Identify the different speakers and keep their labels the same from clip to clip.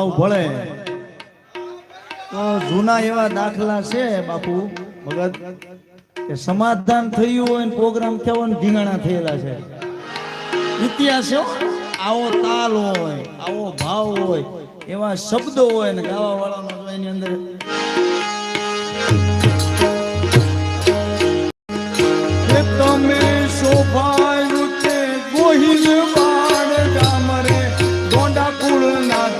Speaker 1: ભાવ ભળે. તો જૂના એવા દાખલા છે બાપુ. ભગત, કે સમાધાન થયું હોય ને પ્રોગ્રામ થયો ને ધીંગાણા થયેલા છે. ઇતિહાસ આવો તાલ હોય, આવો ભાવ હોય, એવા શબ્દો હોય ને ગાવા વાળાનો એની અંદર. તમે શોભાયું છે ગોહિલ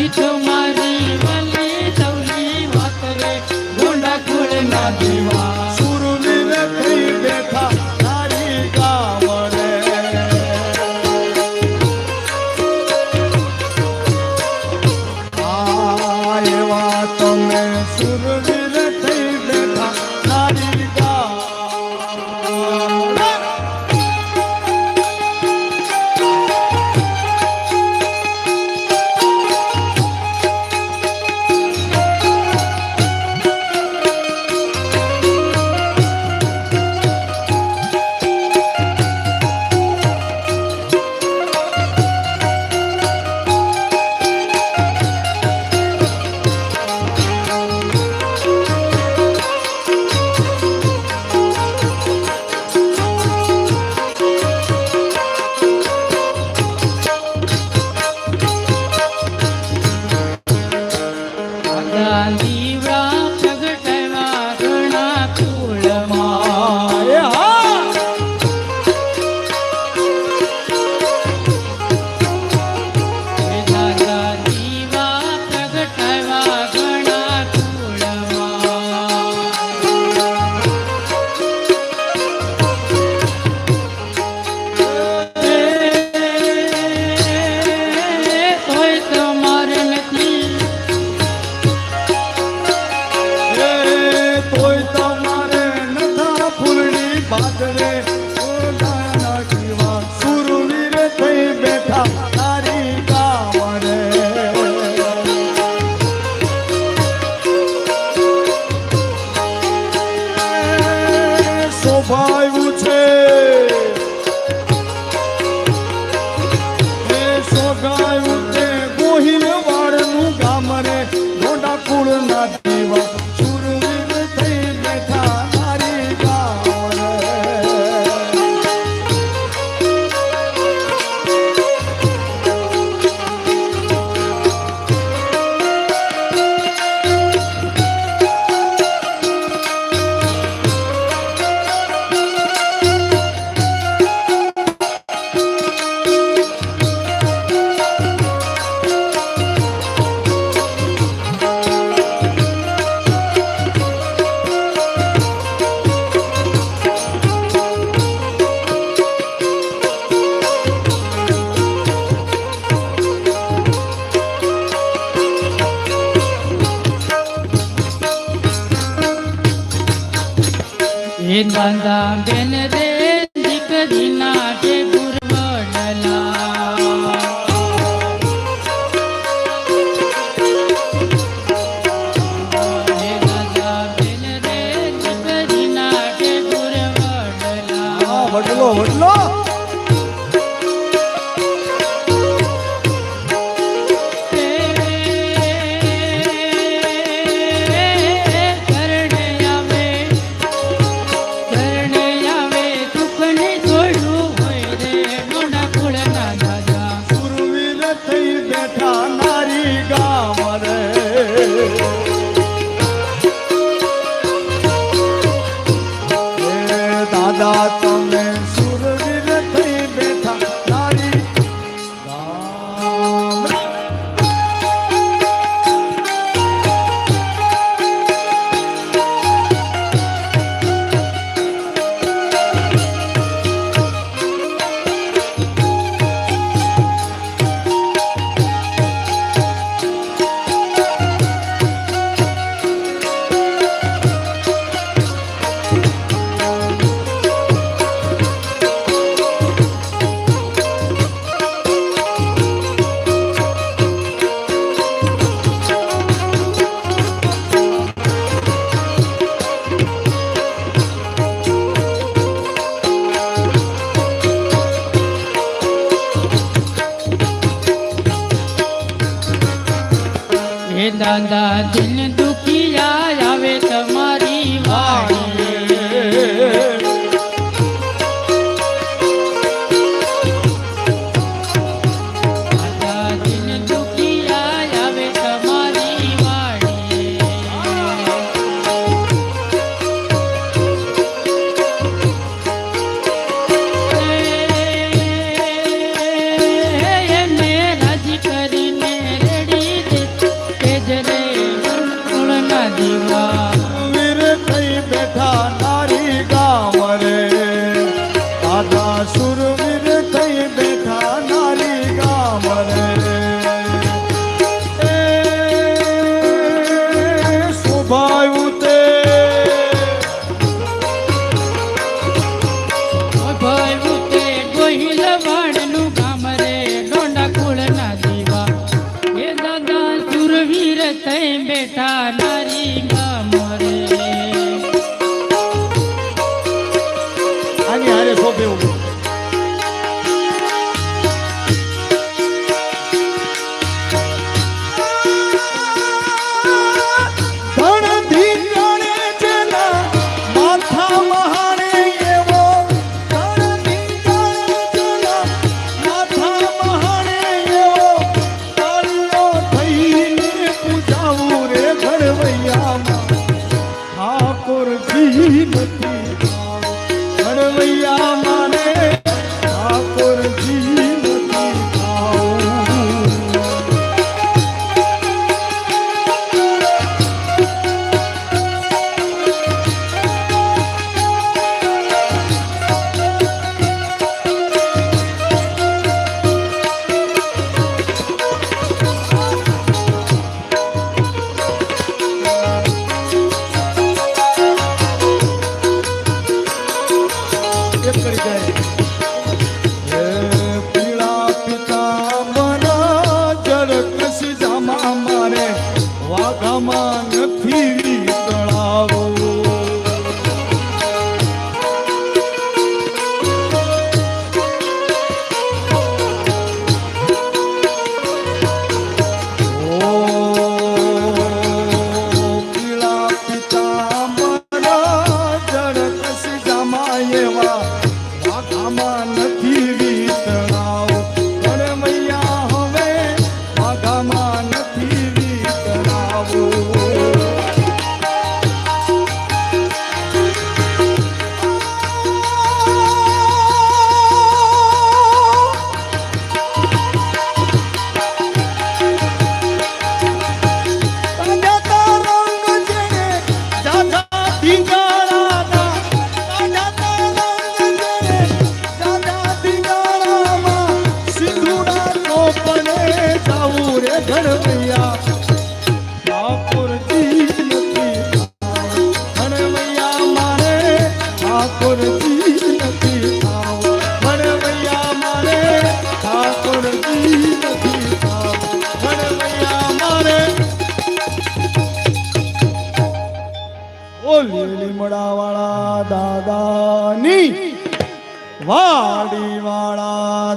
Speaker 2: નથી शिवराम બેન બાંધા બેન રે દીકરીના ઠેકુર
Speaker 1: વડલા দাতা নদী વાઘામાં નથી રીત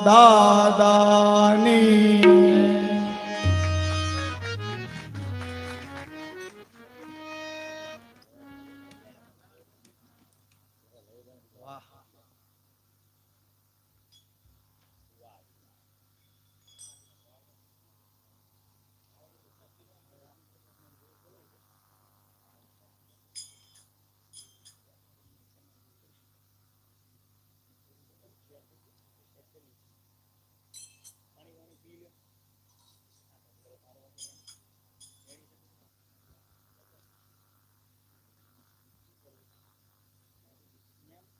Speaker 1: दादानी